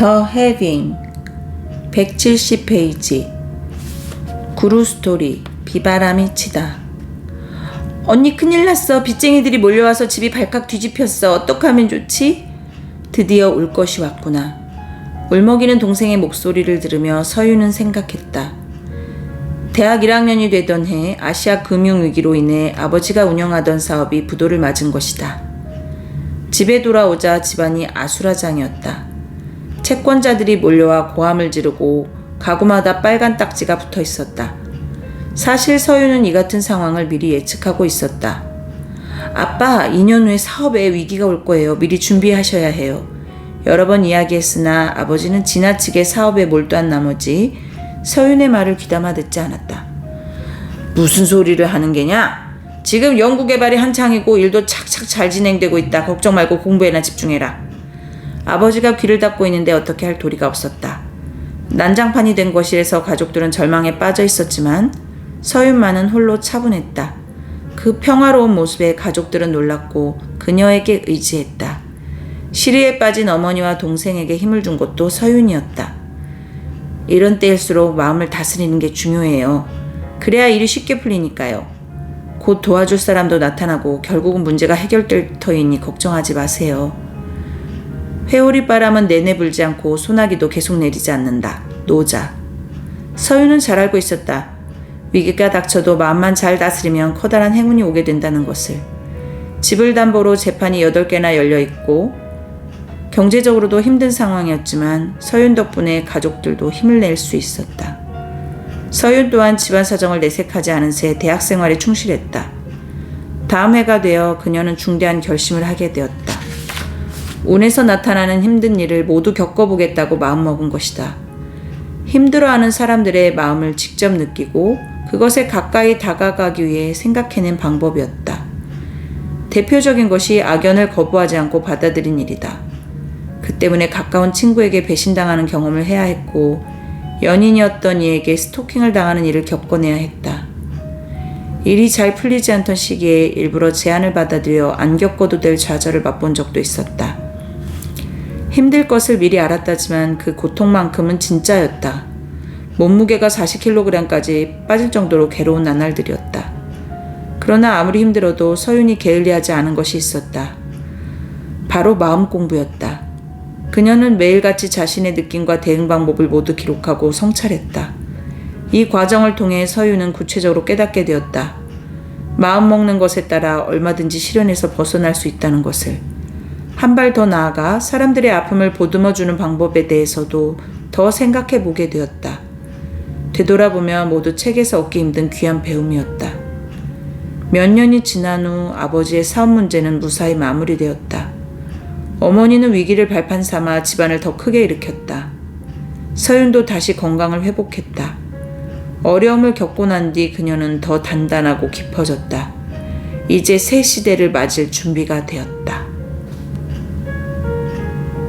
더 해빙 170페이지. 구루 스토리. 비바람이 치다. 언니 큰일 났어. 빚쟁이들이 몰려와서 집이 발칵 뒤집혔어. 어떡하면 좋지? 드디어 울 것이 왔구나. 울먹이는 동생의 목소리를 들으며 서유는 생각했다. 대학 1학년이 되던 해 아시아 금융위기로 인해 아버지가 운영하던 사업이 부도를 맞은 것이다. 집에 돌아오자 집안이 아수라장이었다 채권자들이 몰려와 고함을 지르고 가구마다 빨간 딱지가 붙어 있었다. 사실 서유는 이 같은 상황을 미리 예측하고 있었다. 아빠, 2년 후에 사업에 위기가 올 거예요. 미리 준비하셔야 해요. 여러 번 이야기했으나 아버지는 지나치게 사업에 몰두한 나머지 서윤의 말을 귀담아 듣지 않았다. 무슨 소리를 하는 게냐? 지금 연구 개발이 한창이고 일도 착착 잘 진행되고 있다. 걱정 말고 공부에나 집중해라. 아버지가 귀를 닫고 있는데 어떻게 할 도리가 없었다. 난장판이 된 것이라서 가족들은 절망에 빠져 있었지만 서윤만은 홀로 차분했다. 그 평화로운 모습에 가족들은 놀랐고 그녀에게 의지했다. 시리에 빠진 어머니와 동생에게 힘을 준 것도 서윤이었다. 이런 때일수록 마음을 다스리는 게 중요해요. 그래야 일이 쉽게 풀리니까요. 곧 도와줄 사람도 나타나고 결국은 문제가 해결될 터이니 걱정하지 마세요. 회오리 바람은 내내 불지 않고 소나기도 계속 내리지 않는다. 노자. 서유는 잘 알고 있었다. 위기가 닥쳐도 마음만 잘 다스리면 커다란 행운이 오게 된다는 것을. 집을 담보로 재판이 8개나 열려 있고 경제적으로도 힘든 상황이었지만 서윤 덕분에 가족들도 힘을 낼 수 있었다. 서윤 또한 집안 사정을 내색하지 않은 새 대학 생활에 충실했다. 다음 해가 되어 그녀는 중대한 결심을 하게 되었다. 운에서 나타나는 힘든 일을 모두 겪어보겠다고 마음먹은 것이다. 힘들어하는 사람들의 마음을 직접 느끼고 그것에 가까이 다가가기 위해 생각해낸 방법이었다. 대표적인 것이 악연을 거부하지 않고 받아들인 일이다. 그 때문에 가까운 친구에게 배신당하는 경험을 해야 했고 연인이었던 이에게 스토킹을 당하는 일을 겪어내야 했다. 일이 잘 풀리지 않던 시기에 일부러 제안을 받아들여 안 겪어도 될 좌절을 맛본 적도 있었다. 힘들 것을 미리 알았다지만 그 고통만큼은 진짜였다. 몸무게가 40kg까지 빠질 정도로 괴로운 나날들이었다. 그러나 아무리 힘들어도 서윤이 게을리하지 않은 것이 있었다. 바로 마음 공부였다. 그녀는 매일같이 자신의 느낌과 대응 방법을 모두 기록하고 성찰했다. 이 과정을 통해 서윤은 구체적으로 깨닫게 되었다. 마음 먹는 것에 따라 얼마든지 실현에서 벗어날 수 있다는 것을. 한 발 더 나아가 사람들의 아픔을 보듬어 주는 방법에 대해서도 더 생각해 보게 되었다. 되돌아보면 모두 책에서 얻기 힘든 귀한 배움이었다. 몇 년이 지난 후 아버지의 사업 문제는 무사히 마무리되었다. 어머니는 위기를 발판 삼아 집안을 더 크게 일으켰다. 서윤도 다시 건강을 회복했다. 어려움을 겪고 난 뒤 그녀는 더 단단하고 깊어졌다. 이제 새 시대를 맞을 준비가 되었다.